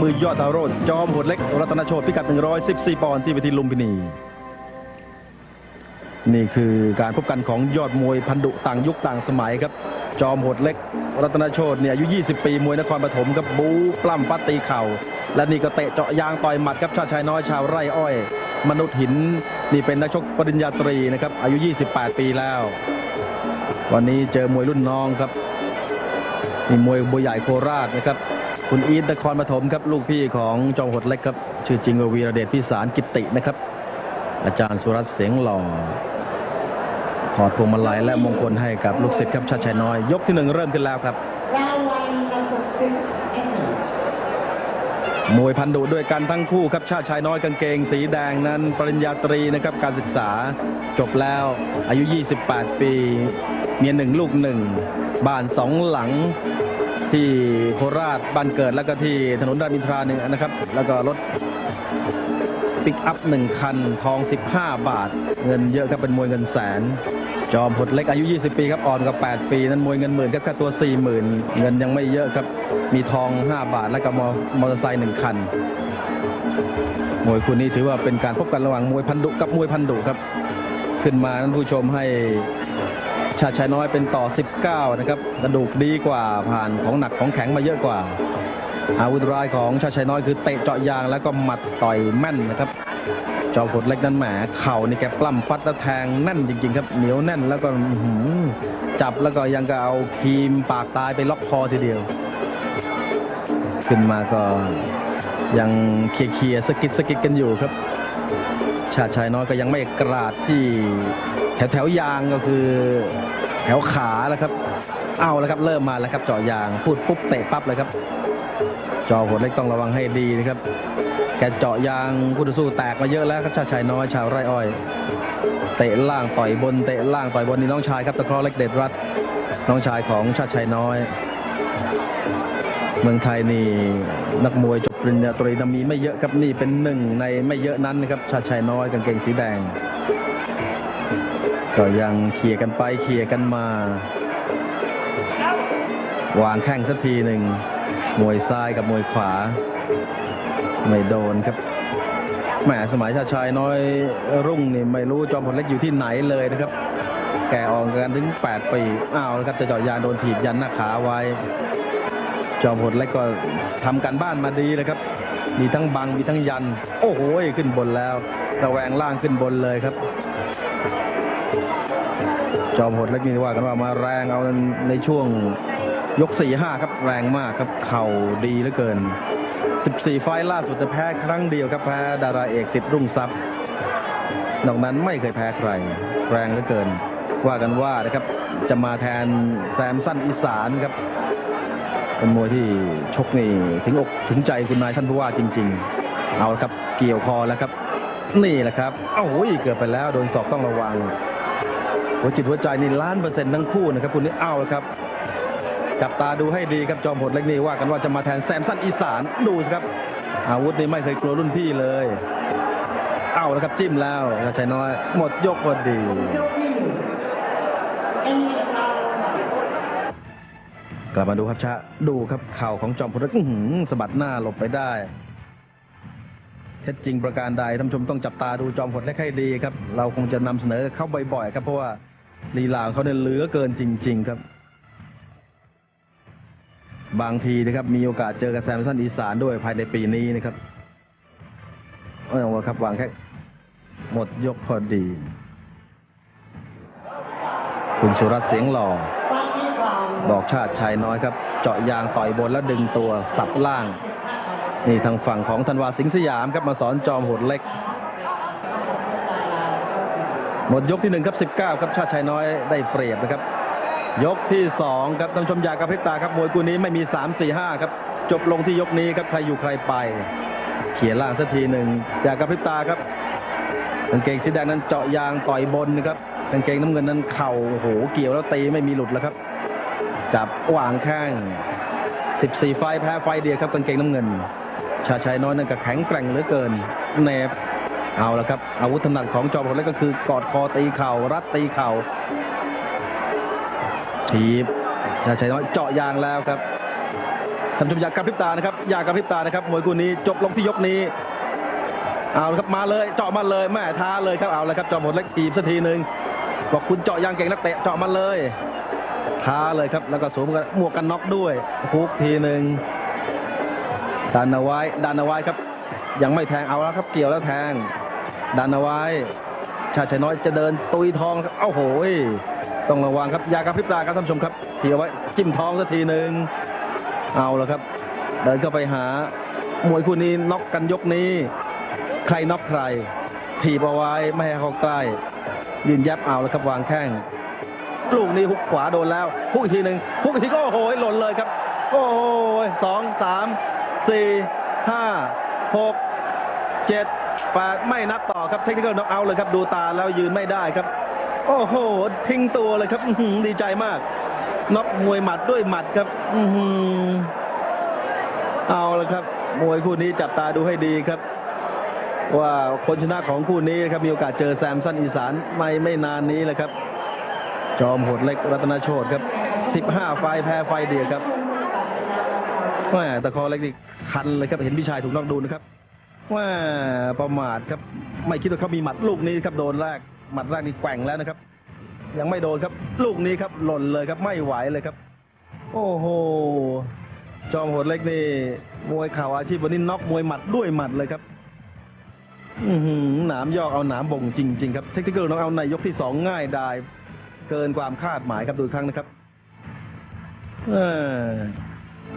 มือยอดดาวโรดจอมโหดเล็ก รัตนโชตพิกัด 114 ปอนด์ที่เวทีลุมพินี นี่คือการพบกันของยอดมวยพันดุต่างยุคต่างสมัยครับ จอมโหดเล็ก รัตนโชตเนี่ยอายุ 20 ปีมวยนครปฐมครับบูปล้ำปัดตีเข่า และนี่ก็เตะเจาะยางต่อยหมัดครับชาติชายน้อยชาวไร่อ้อย มนุษย์หินนี่เป็นนักชกปริญญาตรีนะครับอายุ 28 ปีแล้ว วันนี้เจอมวยรุ่นน้องครับนี่มวยบัวใหญ่โคราชนะครับ คุณอีทนครปฐมครับลูกพี่ของจอมโหดเล็กครับ ชื่อจริงว่าวีระเดชพิสารกิตินะครับ อาจารย์สุรัตน์เสียงหล่อถอดพวงมาลัยและมงคลให้กับลูกศิษย์ครับชาติชัยน้อย ยกที่หนึ่งเริ่มขึ้นแล้วครับมวยพันดุด้วยกันทั้งคู่ครับชาติชายน้อยกางเกง สีแดงนั้นปริญญาตรีนะครับการศึกษาจบแล้วอายุ 28 ปี เมียหนึ่งลูกหนึ่งบ้านสองหลัง ที่โคราชบ้านเกิดแล้วก็ที่ถนนรามอินทราหนึ่งนะครับ แล้วก็รถปิกอัพหนึ่งคันทอง 15 บาท เงินเยอะครับเป็นมวยเงินแสน จอมพดเล็กอายุ 20 ปีครับอ่อนกับ 8 ปีนั้นมวยเงินหมื่นครับค่าตัว 40,000 เงินยังไม่เยอะครับ มีทอง 5 บาท และก็มอมอเตอร์ไซค์1คันมวยคู่นี้ถือว่าเป็นการพบกันระหว่างมวยพันดุกับมวยพันดุครับ ขึ้นมาท่านผู้ชมให้ ชาติชายน้อยเป็นต่อ 19 นะครับ กระดูกดีกว่าผ่านของหนักของแข็งมาเยอะกว่า อาวุธร้ายของชาติชายน้อยคือเตะเจาะยางแล้วก็หมัดต่อยแม่นนะครับจอมพดเล็กนั้นแหมเข่านี่แกปล้ำฟัดและแทงแน่นจริง ๆ ครับ เหนียวแน่นแล้วก็จับแล้วก็ยังก็เอาครีมปากตายไปล็อกคอทีเดียว ขึ้นมาก็ยังเคลียร์สกิดสกิดกันอยู่ครับ ชาติชายน้อยก็ยังไม่กราดที่แถวแถวยางก็คือแถวขาแล้วครับ เอาแล้วครับเริ่มมาแล้วครับเจาะยางพูดปุ๊บเตะปั๊บเลยครับ จอหัวเล็กต้องระวังให้ดีนะครับแกเจาะยางคู่ต่อสู้แตกมาเยอะแล้วครับชาติชายน้อยชาวไร่อ้อยเตะล่างต่อยบนเตะล่างต่อยบนนี่น้องชายครับตะคราะห์เล็กเด็ดรัดน้องชายของชาติชายน้อย เมืองไทยนี่นักมวยจ ปริญญาตรีนะมีไม่เยอะครับนี่เป็นหนึ่งในไม่เยอะนั้นนะครับชาชายน้อยกางเกงสีแดง ก็ยังเคลียร์กันไปเคลียร์กันมา วางแข้งสักทีหนึ่งมวยซ้ายกับมวยขวา ไม่โดนครับแหมสมัยชาชายน้อยรุ่งนี่ไม่รู้จอมพลเล็กอยู่ที่ไหนเลยนะครับ แกออกกันถึง 8 ปี อ้าวครับจะเจาะยางโดนถีบยันหน้าขาไว้ จอมพลเล็กก็ทำการบ้านมาดีเลยครับ มีทั้งบังมีทั้งยัน โอ้โหขึ้นบนแล้วระแวงล่างขึ้นบนเลยครับ จอมพลเล็กนี่ว่ากันว่ามาแรงเอาในช่วงยกสี่ห้าครับแรงมากครับเข่าดีเหลือเกิน 14 ไฟล์ล่าสุดจะแพ้ครั้งเดียวครับแพ้ดาราเอกสิทธิ์รุ่งทรัพย์นอกนั้นไม่เคยแพ้ใคร แรงเหลือเกิน ว่ากันว่านะครับจะมาแทนแซมสั้นอีสานครับ เป็นมวยที่ชกนี่ถึงอกถึงใจคุณนายท่านผู้ว่าจริง ๆ เอาครับเกี่ยวคอแล้วครับ นี่แหละครับเอ้โอ้ยเกือบไปแล้วโดนศอกต้องระวัง หัวจิตหัวใจนี่ล้านเปอร์เซ็นต์ทั้งคู่นะครับคุณนี่เอาละครับ จับตาดูให้ดีครับจอมพลเล็กนี่ว่ากันว่าจะมาแทนแซมสั้นอีสานดูสิครับ อาวุธนี่ไม่เคยกลัวรุ่นพี่เลย เอาแล้วครับจิ้มแล้วชัยน้อยหมดยกพอดี ลับมาดูครับชะดูครับเข่าของจอมพลเล็กอื้อหือสะบัดหน้าหลบไปได้เท็จจริงประการใดท่านชมต้องจับตาดูจอมพลเล็กให้ดีครับ เราคงจะนำเสนอเข้าบ่อยๆครับ เพราะว่าลีลาของเขาเนี่ยเหลือเกินจริง ๆ ครับ บางทีนะครับ มีโอกาสเจอกับแซมสันอีสานด้วยภายในปีนี้นะครับเอาละครับวางแค่หมดยกพอดี คุณสุรัตน์เสียงหล่อ บอกชาติชายน้อยครับ เจาะยางต่อยบนแล้วดึงตัวสับล่าง นี่ทางฝั่งของธันวาสิงสยามครับมาสอนจอมโหดเล็ก หมดยกที่หนึ่งครับ 19 ครับชาติชายน้อยได้เปรียบนะครับ ยกที่สองครับท่านชมยากระพริบตาครับมวยคู่นี้ไม่มี 3 4 5 ครับ จบลงที่ยกนี้ครับใครอยู่ใครไป เขียนล่างสักทีหนึ่งยากระพริบตาครับกางเกงสีแดงนั้นเจาะยางต่อยบนนะครับกางเกงน้ำเงินนั้นเข่าโอ้โหเกี่ยวแล้วตีไม่มีหลุดแล้วครับ จับวางแข้ง 14 ไฟแพ้ไฟเดียวครับกางเกงน้ำเงิน ชาชัยน้อยนั่นก็แข็งแกร่งเหลือเกินเนบเอาละครับ อาวุธถนัดของจอมพลเล็กก็คือกอดคอตีเข่า รัดตีเข่าทีบชาชัยน้อยเจาะยางแล้วครับท่านผู้ชมอยากกระพริบตานะครับอยากกระพริบตานะครับมวยคู่นี้จบลงที่ยกนี้เอาละครับมาเลยเจาะมาเลยแม่ท้าเลยครับเอาละครับจอมหมดเล็กทีบสักทีหนึ่งบอกคุณเจาะยางเก่งนักเตะเจาะมาเลย ท้าเลยครับ แล้วก็สวมกันหมวกกันน็อกด้วยคุกทีหนึ่งดันเอาไว้ดันเอาไว้ครับ ยังไม่แทงเอาแล้วครับ เกี่ยวแล้วแทง ดันเอาไว้ ชาชัยน้อยจะเดินตุยทองครับเอ้าโหยต้องระวังครับอยากระพริบตาครับท่านผู้ชมครับเทียวไว้จิ้มทองสักทีหนึ่งเอาและครับ เดินเข้าไปหามวยคู่นี้น็อกกันยกนี้ ใครน็อกใครถีบเอาไว้ไม่ให้เขาใกล้ยืนยับเอาแล้วครับวางแข้ง ลูกนี้หุกขวาโดนแล้วหุกอีกทีหนึ่งหุกอีกทีก็โอ้โหหล่นเลยครับ โอ้โหสองสามสี่ห้าหกเจ็ดแปดไม่นับต่อครับเทคนิคน็อกเอาเลยครับดูตาแล้วยืนไม่ได้ครับ โอ้โหทิ้งตัวเลยครับดีใจมากน็อกมวยหมัดด้วยหมัดครับอือหือเอาละครับ มวยคู่นี้จับตาดูให้ดีครับ ว่าคนชนะของคู่นี้ครับมีโอกาสเจอแซมสันอีสานไม่ไม่นานนี้แหละครับ จอมโหดเล็กรัตนโชตครับ 15 ไฟแพ้ไฟเดียวครับแม่ตะคอเล็กนี่คันเลยครับเห็นพี่ชายถูกนอกดูนะครับ ว่าประมาทครับ ไม่คิดว่าเขามีหมัดลูกนี้ครับโดนแรกหมัดแรกนี่แกว่งแล้วนะครับ ยังไม่โดนครับ ลูกนี้ครับ หล่นเลยครับไม่ไหวเลยครับ โอ้โหจอมโหดเล็กนี่มวยเข่าอาชีพวันนี้น็อกมวยหมัดด้วยหมัดเลยครับอืหือหนามยอกเอาหนามบ่งจริง ๆ ครับ เทคนิคน้องเอาในยกที่สองง่ายดาย เกินความคาดหมายครับดูอีกครั้งนะครับ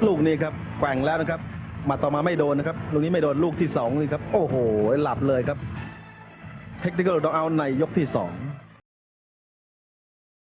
ลูกนี้ครับแกว่งแล้วนะครับ มาต่อมาไม่โดนนะครับ ลูกนี้ไม่โดนลูกที่สองนี่ครับ โอ้โห หลับเลยครับ เทคนิคน้องเอาในยกที่สอง